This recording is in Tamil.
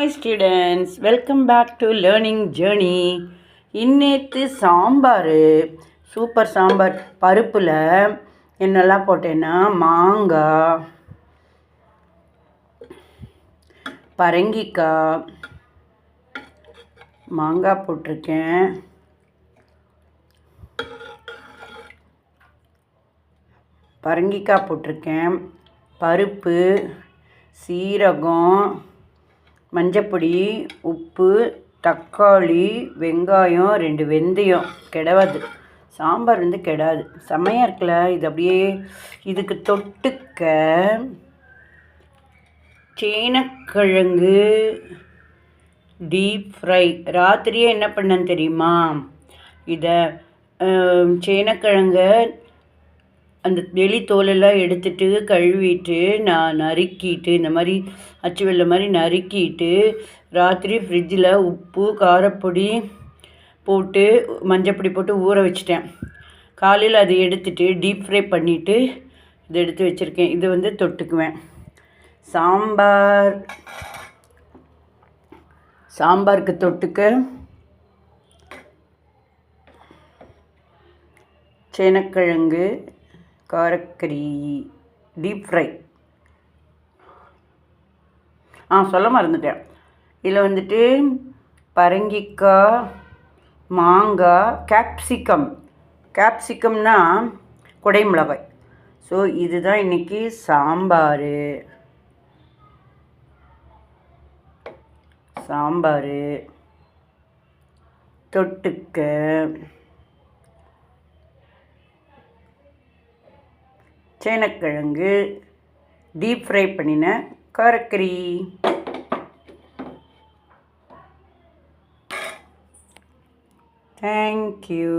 Hi students welcome back to learning journey இன்னேற்று sambar super sambar பருப்பில் என்னெல்லாம் போட்டேன்னா மாங்காய் பரங்கிக்காய் மாங்காய் போட்டிருக்கேன். பரங்கிக்காய் போட்டிருக்கேன். பருப்பு சீரகம் மஞ்சப்பொடி உப்பு தக்காளி வெங்காயம் ரெண்டு வெந்தயம் கெடாது. சாம்பார் வந்து கெடாது. செம்மையாக இருக்குல்ல? இது அப்படியே இதுக்கு தொட்டுக்க சேனக்கிழங்கு டீப் ஃப்ரை. ராத்திரியே என்ன பண்ணேன்னு தெரியுமா? இதை சேனக்கிழங்க அந்த வெளி தோலெல்லாம் எடுத்துட்டு கழுவிட்டு நான் நறுக்கிட்டு இந்த மாதிரி அச்சு வெள்ளை மாதிரி நறுக்கிட்டு ராத்திரி ஃப்ரிட்ஜில் உப்பு காரப்பொடி போட்டு மஞ்சப்பொடி போட்டு ஊற வச்சிட்டேன். காலையில் அதை எடுத்துட்டு டீப் ஃப்ரை பண்ணிவிட்டு இதை எடுத்து வச்சுருக்கேன். இது வந்து தொட்டுக்குவேன். சாம்பார். சாம்பாருக்கு தொட்டுக்க சேனக்கிழங்கு காரக்கறி டீப் ஃப்ரை ஆ சொல்ல மறந்துட்டேன். இதில் வந்துட்டு பரங்கிக்காய் மாங்காய் கேப்சிகம் கேப்சிகம்னா குடை மிளகாய் ஸோ இதுதான் இன்றைக்கி சாம்பார். சாம்பார். தொட்டுக்க. சேனக்கிழங்கு டீப் ஃப்ரை பண்ணின காரக்கறி. தேங்க்யூ